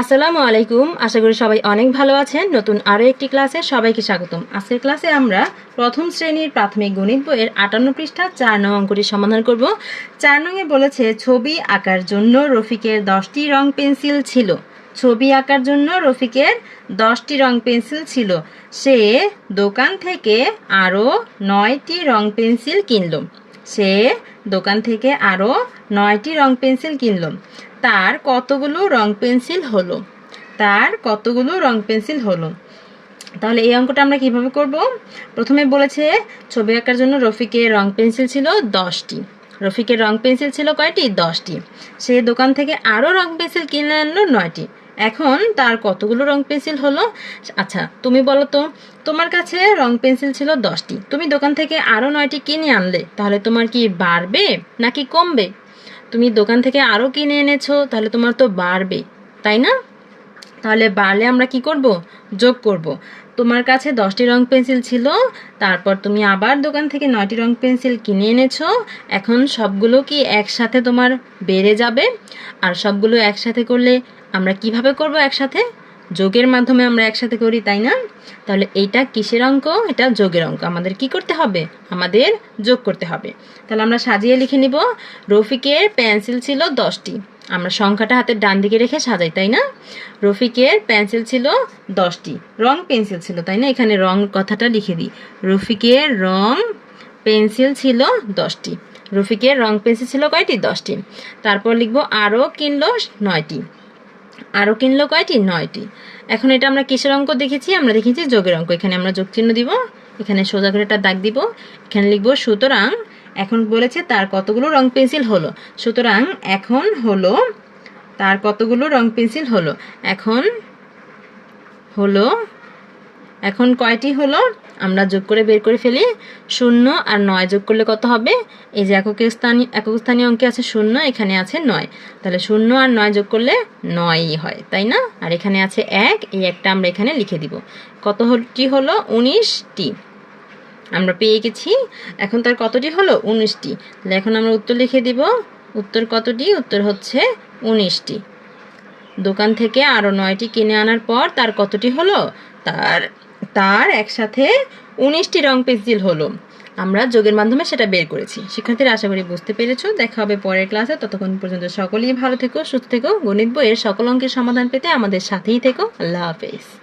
আসসালামু আলাইকুম। আশা করি সবাই অনেক ভালো আছেন। নতুন আরও একটি ক্লাসে সবাইকে স্বাগতম। আজকের ক্লাসে আমরা প্রথম শ্রেণির প্রাথমিক গণিত বইয়ের আটান্ন পৃষ্ঠা চার নং অঙ্কটি সমাধান করব। চার নংয়ে বলেছে, ছবি আঁকার জন্য রফিকের দশটি রং পেন্সিল ছিল। ছবি আঁকার জন্য রফিকের দশটি রং পেন্সিল ছিল। সে দোকান থেকে আরও নয়টি রং পেন্সিল কিনলো। সে দোকান থেকে আরও নয়টি রং পেন্সিল কিনলো। তার কতগুলো রং পেন্সিল হলো? তার কতগুলো রং পেন্সিল হলো? তাহলে এই অঙ্কটা আমরা কীভাবে করব? প্রথমে বলেছে ছবি আঁকার জন্য রফিকের রং পেন্সিল ছিল দশটি। রফিকের রং পেন্সিল ছিল কয়টি? দশটি। সে দোকান থেকে আরও রং পেন্সিল কিনে আনলো নয়টি। এখন তার কতগুলো রং পেন্সিল হলো? আচ্ছা তুমি বলো তো, তোমার কাছে রং পেন্সিল ছিল দশটি। তুমি দোকান থেকে আরও নয়টি কিনে আনলে, তাহলে তোমার কি বাড়বে নাকি কমবে? তুমি দোকান থেকে আরও কিনে এনেছো, তাহলে তোমার তো বাড়বে, তাই না? তাহলে বাড়লে আমরা কি করব? যোগ করব। তোমার কাছে দশটি রং পেন্সিল ছিল, তারপর তুমি আবার দোকান থেকে নয়টি রং পেন্সিল কিনে এনেছো। এখন সবগুলো কি একসাথে তোমার বেড়ে যাবে? আর সবগুলো একসাথে করলে আমরা কীভাবে করব একসাথে? যোগের মাধ্যমে আমরা একসাথে করি, তাই না? তাহলে এইটা কিসের অঙ্ক? এটা যোগের অঙ্ক। আমাদের কি করতে হবে? আমাদের যোগ করতে হবে। তাহলে আমরা সাজিয়ে লিখে নিব। রফিকের পেন্সিল ছিল দশটি। আমরা সংখ্যাটা হাতের ডান দিকে রেখে সাজাই, তাই না? রফিকের পেন্সিল ছিল দশটি। রং পেন্সিল ছিল, তাই না? এখানে রং কথাটা লিখে দিই। রফিকের রং পেন্সিল ছিল দশটি। রফিকের রং পেন্সিল ছিল কয়টি? দশটি। তারপর লিখব, আরও কিনলো নয়টি। আরও কিনলো কয়টি? নয়টি। এখন এটা আমরা কিসের অঙ্ক দেখেছি? আমরা দেখেছি যোগের অঙ্ক। এখানে আমরা যোগ চিহ্ন দিব, এখানে সোজা করে একটা দাগ দিব, এখানে লিখব, সুতরাং এখন বলেছে তার কতগুলো রং পেন্সিল হলো? সুতরাং এখন হলো তার কতগুলো রং পেন্সিল হলো? এখন হলো এখন কয়টি হলো? আমরা যোগ করে বের করে ফেলি। শূন্য আর নয় যোগ করলে কত হবে? এই যে একক স্থানীয় একক স্থানীয় অঙ্কে আছে শূন্য, এখানে আছে নয়। তাহলে শূন্য আর নয় যোগ করলে নয়ই হয়, তাই না? আর এখানে আছে এক, এই একটা আমরা এখানে লিখে দিব। কতটি হলো? উনিশটি। আমরা পেয়ে গেছি। এখন তার কতটি হলো? উনিশটি। তাহলে এখন আমরা উত্তর লিখে দিব। উত্তর কতটি? উত্তর হচ্ছে উনিশটি। দোকান থেকে আরও নয়টি কিনে আনার পর তার কতটি হলো? তার তার একসাথে উনিশটি রং পেন্সিল হলো। আমরা যোগের মাধ্যমে সেটা বের করেছি। শিক্ষার্থীরা আশা করি বুঝতে পেরেছ। দেখা হবে পরের ক্লাসে। ততক্ষণ পর্যন্ত সকলেই ভালো থেকো, সুস্থ থেকো। গণিত বইয়ের সকল অঙ্কের সমাধান পেতে আমাদের সাথেই থেকো। আল্লাহ হাফেজ।